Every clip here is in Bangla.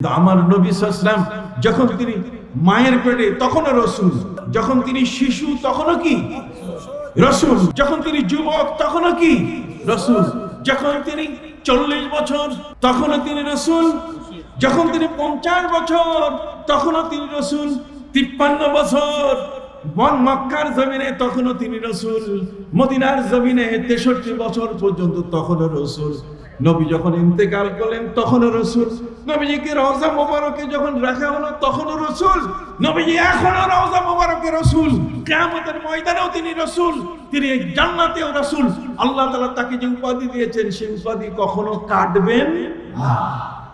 আমার নবী সাল্লাম যখন তিনি মায়ের পেটে, তখনও রসুল। যখন তিনি শিশু, তখনও কি? রসুল। যখন তিনি যুবক, তখনও কি? রসুল। যখন তিনি চল্লিশ বছর, তখনও তিনি রসুল। যখন তিনি পঞ্চাশ বছর, তখনও তিনি রসুল। তিপ্পান্ন বছর, বন মক্কার জমিনে তখনও তিনি রসুল। মদিনার জমিনে তেষট্টি বছর পর্যন্ত তখনও রসুল। নবী যখন ইন্তেকাল করলেন, তখনও রসুল। নবীজিকে রওজা মোবারকে যখন রাখা হলো, তখনও রসুল। নবীজি এখনও রওজা মোবারকে রসুল। কেয়ামতের ময়দানেও তিনি রসুল। তিনি জান্নাতেও রসুল। আল্লাহ তালা তাকে যে উপাধি দিয়েছেন সেই উপাধি কখনো কাটবেন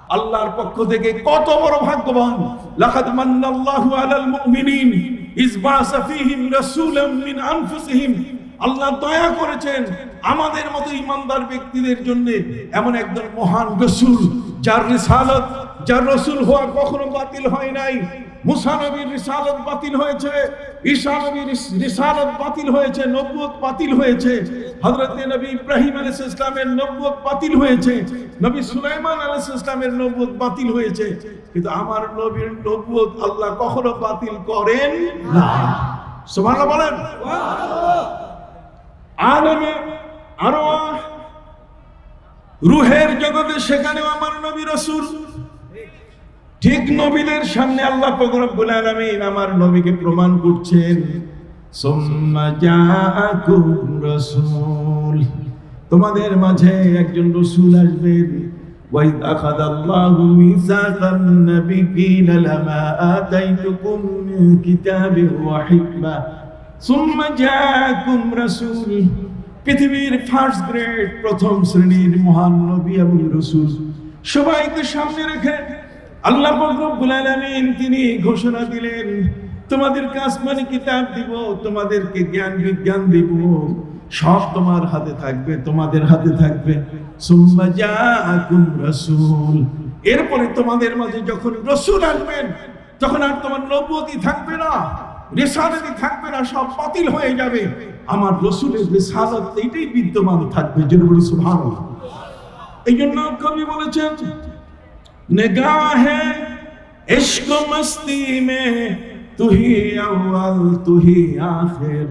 আল্লাহর পক্ষ থেকে কত বড় ভাগ্যবান। লাকাদ মান্নাল্লাহু আলাল মুমিনিন। ইজ বাসা ফীহিম রাসূলাম মিন আনফুসিহিম। আল্লাহ দয়া করেছেন আমাদের মতো ইমানদার ব্যক্তিদের জন্য এমন একজন মহান রসুল, যার রিসালত, যার রসুল হওয়া কখনো বাতিল হয় নাই। মুসা নবীর রিসালত বাতিল হয়েছে, ঈসা নবীর রিসালত বাতিল হয়েছে নবুয়ত বাতিল হয়েছে। হযরত নবী ইব্রাহিম আলাইহিস ইসলামের নবুয়ত বাতিল হয়েছে, নবী সুলাইমান আলাইহিস ইসলামের নবুয়ত বাতিল হয়েছে। কিন্তু আমার নবীর নবুয়ত আল্লাহ কখনো বাতিল করেন না। সুবহানাল্লাহ বলেন। আলমে আরো রুহের জগতে সেখানেও আমার নবী রসুল ঠিক নবীদের সামনে আল্লাহ রব্বুল আলামিন আমার নবীকে প্রমাণ করছেন সুম্মা জাআকুম রাসূল তোমাদের মাঝে একজন রসূল আসবেন وإذ أخذ الله ميثاق النبيين لما آتيتكم من كتاب وحكمة ثم جاءكم رسول পৃথিবীর ফার্স্ট গ্রেড প্রথম শ্রেণির মহান নবী এবং রসুল। সবাইকে সামনে রেখে আল্লাহ রব্বুল আলামিন তিনি ঘোষণা দিলেন, তোমাদেরকে আসমানি কিতাব দিব, তোমাদেরকে জ্ঞান বিজ্ঞান দিব। সব তোমার হাতে থাকবে, তোমাদের হাতে থাকবে। রাসূল। এরপরে তোমাদের মাঝে যখন রসুল আসবেন, তখন আর তোমার নবুয়তি থাকবে না। রেসালত থাকবে না, সব বাতিল হয়ে যাবে। আমার রসুলের রেসালত এইটাই বিদ্যমান থাকবে যেটা বলি সুভান এই জন্য কবি বলেছেন, নেগাহে ইশক মস্তি মে তুহি আউয়াল, তুহি আখির,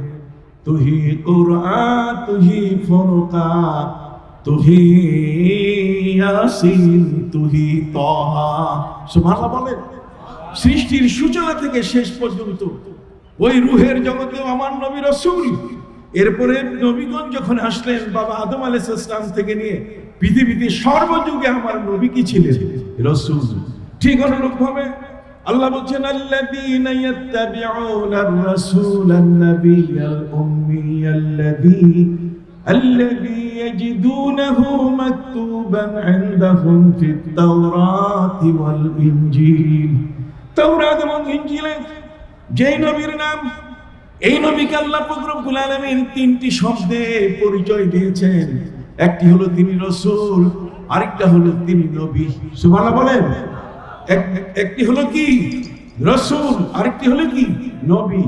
তুহি কুরআন, তুহি ফুরকান, তুহি ইয়াসিন, তুহি তাহা। সুবহানাল্লাহ বলেন, সৃষ্টির সূচনা থেকে শেষ পর্যন্ত ওই রুহের জগতেও আমার নবী রসুল এরপরে নবীগণ যখন আসলেন বাবা আদম আলাইহিস সালাম থেকে নিয়ে পৃথিবীতে সর্বযুগে আমার নবী কি ছিলেন রসুল ঠিক অনুরূপ ভাবে আল্লাহ বলছেন আল্লাযীনা ইয়াত্তাবিউনার রাসূলান নাবিয়্যাল উম্মিয়াল্লাযী الذي يجدونه مكتوبا عندهم في التوراة والإنجيل তৌরাত এবং ইনজিলে যেই নবীর নাম, এই নবীকে আল্লাহ ফকরবুল আলামিন তিনটি শব্দে পরিচয় দিয়েছেন। একটি হলো তিনি রসুল, আরেকটা হলো তিনি নবী। সুবহানাল্লাহ বলেন। এক- এক- একটি হলো কি? রসুল, আরেকটি হলো কি? নবী।